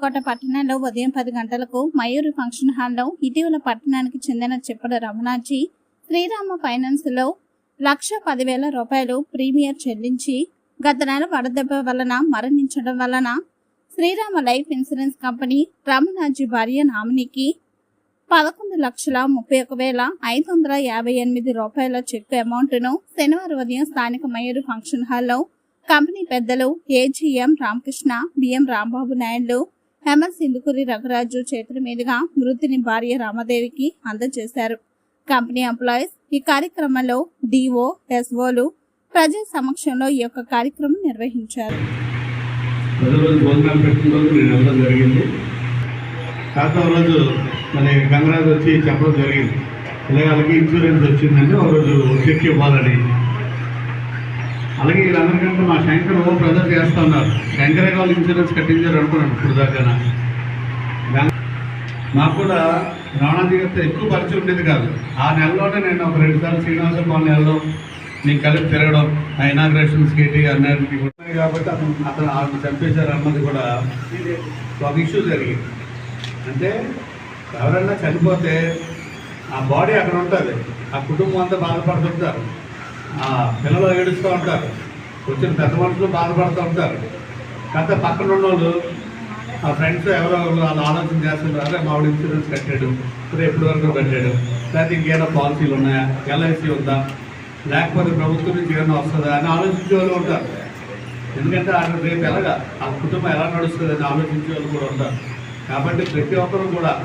ఎర్రకోట పట్టణంలో ఉదయం పది గంటలకు మయూరి ఫంక్షన్ హాల్లో ఇటీవల పట్టణానికి చెందిన చెప్పడ రమణాజీ శ్రీరామ ఫైనాన్స్లో లక్ష పదివేల రూపాయలు ప్రీమియర్ చెల్లించి గత నెల వడదెబ్బ వలన మరణించడం వలన Shriram life insurance company Ramanaji భార్య నామినీకి పదకొండు లక్షల ముప్పై ఒక వేల ఐదు వందల యాభై ఎనిమిది రూపాయల చెక్కు అమౌంట్ను శనివారం ఉదయం స్థానిక మయూరి ఫంక్షన్ హాల్లో కంపెనీ పెద్దలు ఏజీఎం రామకృష్ణ బిఎం రాంబాబు నాయుడు హేమంత్ సింధుకూరి రఘురాజు చేతుల మీదుగా మృతిని భార్య రామదేవికి అందజేశారు. కంపెనీ ఎంప్లాయీస్ ఈ కార్యక్రమంలో డిఓ ఎస్ఓలు ప్రజల సమక్షంలో ఈ యొక్క కార్యక్రమం నిర్వహించారు. రోజు మరి గంగరాజు వచ్చి చెప్పడం జరిగింది. అలాగే ఇన్సూరెన్స్ వచ్చిందంటే ఒక రోజు చెక్ ఇవ్వాలని అలాగే వీళ్ళందరికంటే మా శంకర్ ఓ బ్రదర్ చేస్తా ఉన్నారు శంకరే వాళ్ళు ఇన్సూరెన్స్ కట్టించారు అనుకున్నాను ఇప్పుడు దాకా నాకు కూడా రమణాజీ గారితో ఎక్కువ పరిచయం ఉండేది కాదు. ఆ నెలలోనే నేను ఒక రెండు సార్లు శ్రీనివాస భవన్ నెలలో నేను కలిపి తిరగడం ఆ ఇనాగ్రేషన్స్ కేటీ అన్నిటికీ ఉన్నాయి కాబట్టి అతను అతను ఆమె చంపేశారు అన్నది కూడా ఒక ఇష్యూ జరిగింది. అంటే ఎవరైనా చనిపోతే ఆ బాడీ అక్కడ ఉంటుంది. ఆ కుటుంబం అంతా బాధపడుతుంటారు. పిల్లలు ఏడుస్తూ ఉంటారు. వచ్చిన పెద్ద మనుషులు బాధపడుతూ ఉంటారు. కాకపోతే పక్కన ఉన్న వాళ్ళు ఆ ఫ్రెండ్స్ ఎవరో వాళ్ళు ఆలోచన చేస్తున్నారు అరే మావిడ ఇన్సూరెన్స్ కట్టాడు. ఇప్పుడు ఎప్పటి వరకు కట్టాడు. లేకపోతే ఇంకేదో పాలసీలు ఉన్నాయా? ఎల్ఐసి ఉందా? లేకపోతే ప్రభుత్వం నుంచి ఏమైనా వస్తుందా అని ఆలోచించే వాళ్ళు ఉంటారు. ఎందుకంటే ఆ రేపు ఎలాగా ఆ కుటుంబం ఎలా నడుస్తుంది అని ఆలోచించే వాళ్ళు కూడా ఉంటారు. కాబట్టి ప్రతి ఒక్కరు కూడా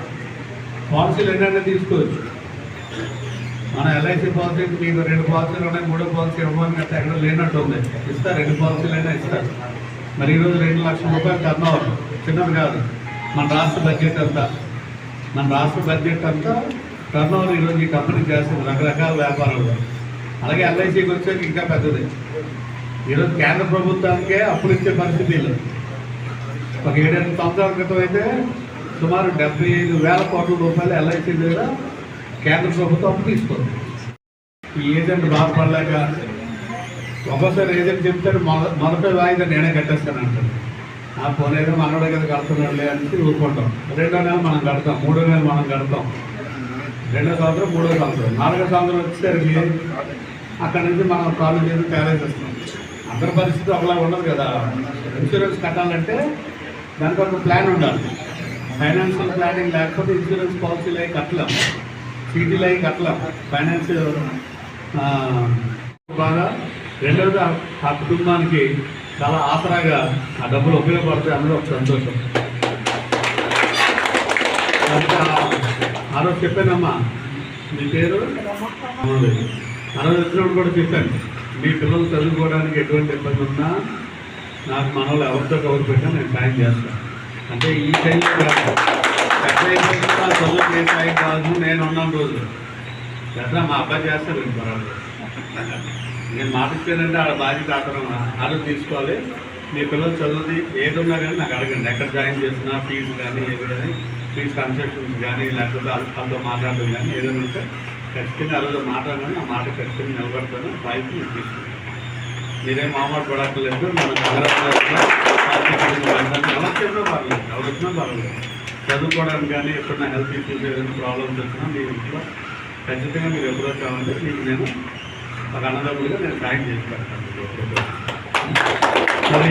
పాలసీలు ఏంటంటే తీసుకోవచ్చు. మన ఎల్ఐసి పాలసీ మీకు రెండు పాలసీలు ఉన్నాయి మూడో పాలసీ ఇవ్వమని గట్రా ఎక్కడ లేనట్టు ఉంది ఇస్తారు రెండు పాలసీలైనా ఇస్తారు మరి ఈరోజు రెండు లక్షల రూపాయలు టర్న్ ఓవర్ చిన్నది కాదు. మన రాష్ట్ర బడ్జెట్ అంతా మన రాష్ట్ర బడ్జెట్ అంతా టర్న్ ఓవర్ ఈరోజు ఈ కంపెనీ చేస్తుంది. రకరకాల వ్యాపారాలు అలాగే ఎల్ఐసికి వచ్చాక ఇంకా పెద్దది. ఈరోజు కేంద్ర ప్రభుత్వానికే అప్పులు ఇచ్చే పరిస్థితి ఒక ఏడెనిమిది సంవత్సరాల క్రితం అయితే సుమారు డెబ్బై ఐదు వేల కోట్ల రూపాయలు ఎల్ఐసి దగ్గర కేంద్ర ప్రభుత్వం అప్పు తీసుకుంది. ఈ ఏజెంట్ బాధపడలేక ఒక్కోసారి ఏజెంట్ చెప్తాడు మొద మొదట వాయిదా నేనే కట్టేస్తాను అంటాడు ఆ పోనీ ఏదో మనోడే కదా కడుతున్నాడులే అని ఊరుకుంటాం. రెండో నెల మనం కడతాం మూడో నెల మనం కడతాం. రెండో సంవత్సరం మూడో సంవత్సరం. నాలుగో సంవత్సరం వచ్చేసరికి అక్కడి నుంచి మనం కాలు చేసి తయారైసేస్తాం అందరి పరిస్థితి ఒకలా ఉండదు కదా. ఇన్సూరెన్స్ కట్టాలంటే దానికి ఒక ప్లాన్ ఉండాలి. ఫైనాన్షియల్ ప్లానింగ్ లేకపోతే ఇన్సూరెన్స్ పాలసీలు అవి కట్టలేము సీటీ లైక్ అట్లా ఫైనాన్స్ బాగా. రెండవది ఆ- కుటుంబానికి చాలా ఆసరాగా ఆ డబ్బులు ఉపయోగపడతాయి అందులో ఒక సంతోషం. ఆరోజు ఆ- రోజు చెప్పానమ్మా మీ పేరు? ఆ రోజు వచ్చినప్పుడు కూడా చెప్పాను మీ పిల్లలు చదువుకోవడానికి ఎటువంటి ఇబ్బంది ఉన్నా నాకు మనలో ఎవరితో కవర్ పెట్టా నేను సాయం చేస్తాను. అంటే ఈ టైంలో కాదు చదువు కాదు నేను ఉన్నాను రోజు ఎట్లా మా అబ్బాయి చేస్తాను నేను పర్వాలేదు నేను మాట ఇచ్చానంటే ఆడ బాధ్యత ఆతరం ఆ తీసుకోవాలి మీ పిల్లలు చదువుది ఏది కానీ నాకు అడగండి ఎక్కడ జాయిన్ చేసినా ఫీజు కానీ ఏది కానీ ఫీజు కన్సెషన్స్ కానీ లేకపోతే వాళ్ళతో మాట్లాడడం కానీ ఏదైనా ఉంటే ఖచ్చితంగా ఆ రోజు మాట్లాడాలని ఆ మాట ఖచ్చితంగా నిలబడతాను బాధ్యత నేను తీసుకుంటాను మీరేం మామూలు పడక్కర్లేదు మన ఎవరు వచ్చినా పర్లేదు ఎవరు వచ్చినా పర్లేదు చదువుకోవడానికి కానీ ఎప్పుడైనా హెల్త్ ఇష్యూస్ ఏదైనా ప్రాబ్లమ్స్ వచ్చినా మీ ఇంట్లో ఖచ్చితంగా మీరు ఎప్పుడో కావాలంటే మీకు నేను ఒక అన్నదమ్ముడిగా నేను సాయం చేసి పెడతాను మరి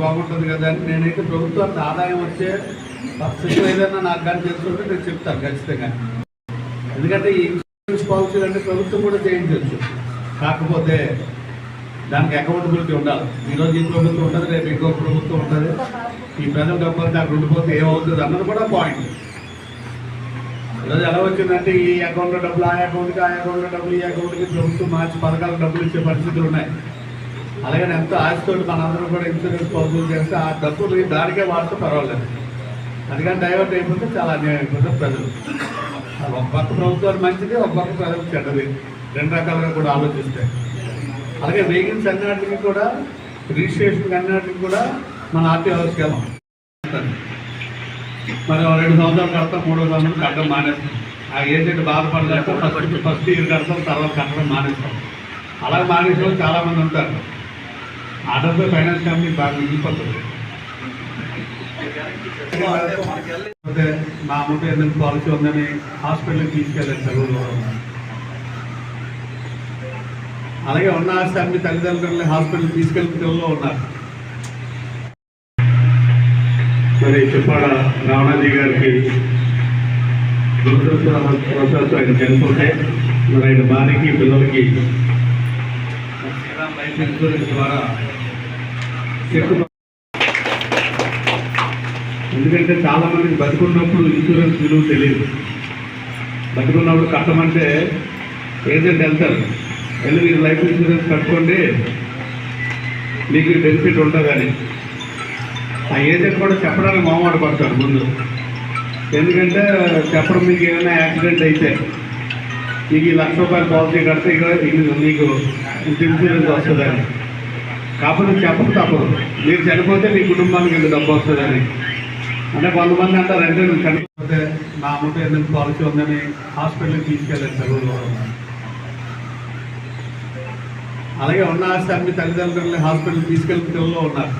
బాగుంటుంది కదా అని నేనైతే ప్రభుత్వానికి ఆదాయం వచ్చే పరిస్థితులు ఏదైనా నాకు కానీ తెలుసుకుంటే నేను చెప్తాను ఖచ్చితంగా. ఎందుకంటే ఈ ఇన్సూరెన్స్ పాలసీలు అంటే ప్రభుత్వం కూడా చేయించవచ్చు కాకపోతే దానికి అకౌంటబిలిటీ ఉండాలి. ఈరోజు ఈ ప్రభుత్వం ఉంటుంది రేపు ఇంకో ప్రభుత్వం ఉంటుంది. ప్రజల డబ్బులు దాకా ఉండిపోతే ఏమవుతుంది అన్నది కూడా పాయింట్ ఈరోజు ఎలా వచ్చిందంటే ఈ అకౌంట్లో డబ్బులు ఆ అకౌంట్కి ఆ అకౌంట్లో డబ్బులు ఈ అకౌంట్కి ప్రభుత్వం మార్చి పథకాలకు డబ్బులు ఇచ్చే పరిస్థితులు ఉన్నాయి. అలాగే ఎంతో ఆశతోటి మనందరం కూడా ఇన్సూరెన్స్ పాలసీలు చేస్తే ఆ డబ్బులు దానికే వాడితే పర్వాలేదు. అందుకని డైవర్ట్ అయిపోతే చాలా అన్యాయం అయిపోతుంది ప్రజలు. ఒక పక్క ప్రభుత్వాలు మంచిది ఒక పక్క ప్రజలు చెడ్డది. రెండు రకాలుగా కూడా ఆలోచిస్తే అలాగే వెహికల్స్ అన్నిటికి కూడా రిజిస్ట్రేషన్ అన్నిటికి కూడా మన ఆర్టీ హౌస్కి వెళ్ళాం మరి రెండు సంవత్సరాలు కడతాం మూడో సంవత్సరం కట్టడం మానేస్తాం. ఆ ఏజెంట్ బాధపడలేక ఫస్ట్ ఫస్ట్ ఇయర్ కడతాం తర్వాత కట్టడం మానేస్తాం. అలా మానేసిన చాలామంది ఉంటారు. డబ్బు ఫైనాన్స్ కంపెనీ బాగా మిగిలిపోతుంది. మా అమ్మకి ఎందుకు పాలసీ ఉందని హాస్పిటల్కి తీసుకెళ్ళాను చదువులో అలాగే ఉన్న ఆస్తి అమ్మి తల్లిదండ్రులని హాస్పిటల్కి తీసుకెళ్ళిన పిల్లలు ఉన్నారు. మరి చెప్పాడ రావణాజీ గారికి? దురదృష్టవశాత్తు ఆయన చనిపోతే మరి ఆయన భార్యకి పిల్లలకి లైఫ్ ఇన్సూరెన్స్ ద్వారా ఎందుకంటే చాలామందికి బతుకున్నప్పుడు ఇన్సూరెన్స్ విలువ తెలియదు. బతుకున్నప్పుడు కట్టమంటే ఏజెంట్ వెళ్తారు. వెళ్ళి మీరు లైఫ్ ఇన్సూరెన్స్ కట్టుకోండి మీకు బెనిఫిట్ ఉంటుందని ఆ ఏజెంట్ కూడా చెప్పడానికి మొహమాట పడతాడు ముందు. ఎందుకంటే చెప్పడం మీకు ఏమైనా యాక్సిడెంట్ అయితే మీకు ఈ లక్ష రూపాయల పాలసీ కడితే ఇక్కడ నీకు మీకు ఇన్సూరెన్స్ వస్తుందని. కాకపోతే చెప్పక తప్పదు. మీరు చనిపోతే మీ కుటుంబానికి ఎంత డబ్బు వస్తుందని. అంటే కొంతమంది అంటారు అంటే నువ్వు చనిపోతే నా అమ్మకి ఎందుకు పాలసీ ఉందని హాస్పిటల్కి తీసుకెళ్ళాను చదువులో అలాగే ఉన్న ఆస్తి అన్ని తల్లిదండ్రులని హాస్పిటల్కి తీసుకెళ్ళిన పిల్లలు ఉన్నారు.